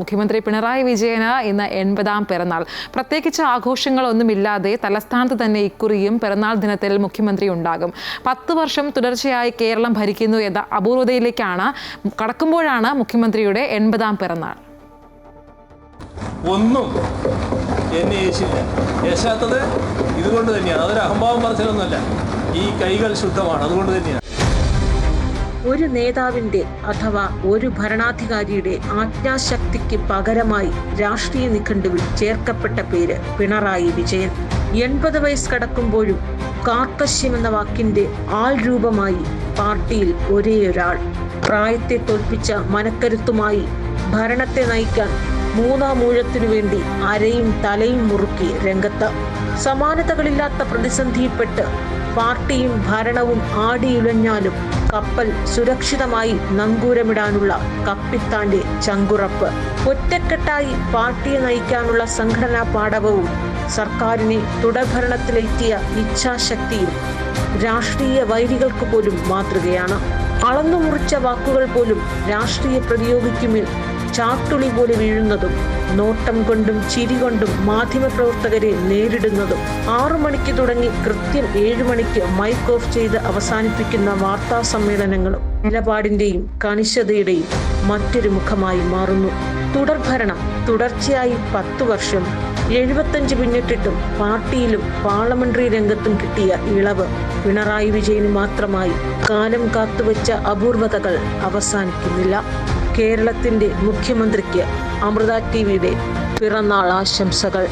മുഖ്യമന്ത്രി പിണറായി വിജയന് ഇന്ന് എൺപതാം പിറന്നാൾ. പ്രത്യേകിച്ച് ആഘോഷങ്ങളൊന്നുമില്ലാതെ തലസ്ഥാനത്ത് തന്നെ ഇക്കുറിയും പിറന്നാൾ ദിനത്തിൽ മുഖ്യമന്ത്രി ഉണ്ടാകും. പത്ത് വർഷം തുടർച്ചയായി കേരളം ഭരിക്കുന്നു എന്ന അപൂർവതയിലേക്കാണ് കടക്കുമ്പോഴാണ് മുഖ്യമന്ത്രിയുടെ എൺപതാം പിറന്നാൾ. ഒന്നും എന്നെ യേശില്ല യേശാത്തത് ഇതുകൊണ്ട് തന്നെയാണ്. അതൊരു അഹംഭാവം പറച്ചിലൊന്നുമല്ല. ഈ കൈകൾ ശുദ്ധമാണ്. അതുകൊണ്ട് തന്നെയാണ്. ഒരു നേതാവിന്റെ അഥവാ ഒരു ഭരണാധികാരിയുടെ ആജ്ഞാശക്തിക്ക് പകരമായി രാഷ്ട്രീയ നിഘണ്ടുവിൽ ചേർക്കപ്പെട്ട പേര് പിണറായി വിജയൻ. എൺപത് വയസ്സ് കടക്കുമ്പോഴും കാർക്കശ്യം എന്ന വാക്കിന്റെ ആൾ രൂപമായി പാർട്ടിയിൽ ഒരേയൊരാൾ. പ്രായത്തെ തോൽപ്പിച്ച മനക്കരുത്തുമായി ഭരണത്തെ നയിക്കാൻ മൂന്നാം ഊഴത്തിനു വേണ്ടി അരയും തലയും മുറുക്കി രംഗത്ത്. സമാനതകളില്ലാത്ത പ്രതിസന്ധിയിൽപ്പെട്ട് പാർട്ടിയും ഭരണവും ആടിയുലഞ്ഞാലും കപ്പൽ സുരക്ഷിതമായി നങ്കൂരമിടാനുള്ള കപ്പിത്താന്റെ ചങ്കുറപ്പ്. ഒറ്റക്കെട്ടായി പാർട്ടിയെ നയിക്കാനുള്ള സംഘടനാ പാടവവും സർക്കാരിനെ തുടർഭരണത്തിലെത്തിയ ഇച്ഛാശക്തിയും രാഷ്ട്രീയ വൈരികൾക്ക് പോലും മാതൃകയാണ്. അളന്നു മുറിച്ച വാക്കുകൾ പോലും രാഷ്ട്രീയ പ്രതിയോഗിക്കുമേൽ ചാട്ടുളി പോലെ വീഴുന്നതും നോട്ടം കൊണ്ടും ചിരി കൊണ്ടും മാധ്യമപ്രവർത്തകരെ നേരിടുന്നതും ആറു മണിക്ക് തുടങ്ങി കൃത്യം ഏഴു മണിക്ക് മൈക്ക് ഓഫ് ചെയ്ത് അവസാനിപ്പിക്കുന്ന വാർത്താ സമ്മേളനങ്ങളും നിലപാടിന്റെയും കണിശതയുടെയും മറ്റൊരു മുഖമായി മാറുന്നു. തുടർഭരണം തുടർച്ചയായി പത്തു വർഷം എഴുപത്തഞ്ച് പിന്നിട്ടിട്ടും പാർട്ടിയിലും പാർലമെന്ററി രംഗത്തും കിട്ടിയ ഇളവ്. പിണറായി വിജയന് മാത്രമായി കാലം കാത്തുവച്ച അപൂർവതകൾ അവസാനിക്കുന്നില്ല. കേരളത്തിന്റെ മുഖ്യമന്ത്രിക്ക് അമൃത ടി വിയുടെ പിറന്നാൾ ആശംസകൾ.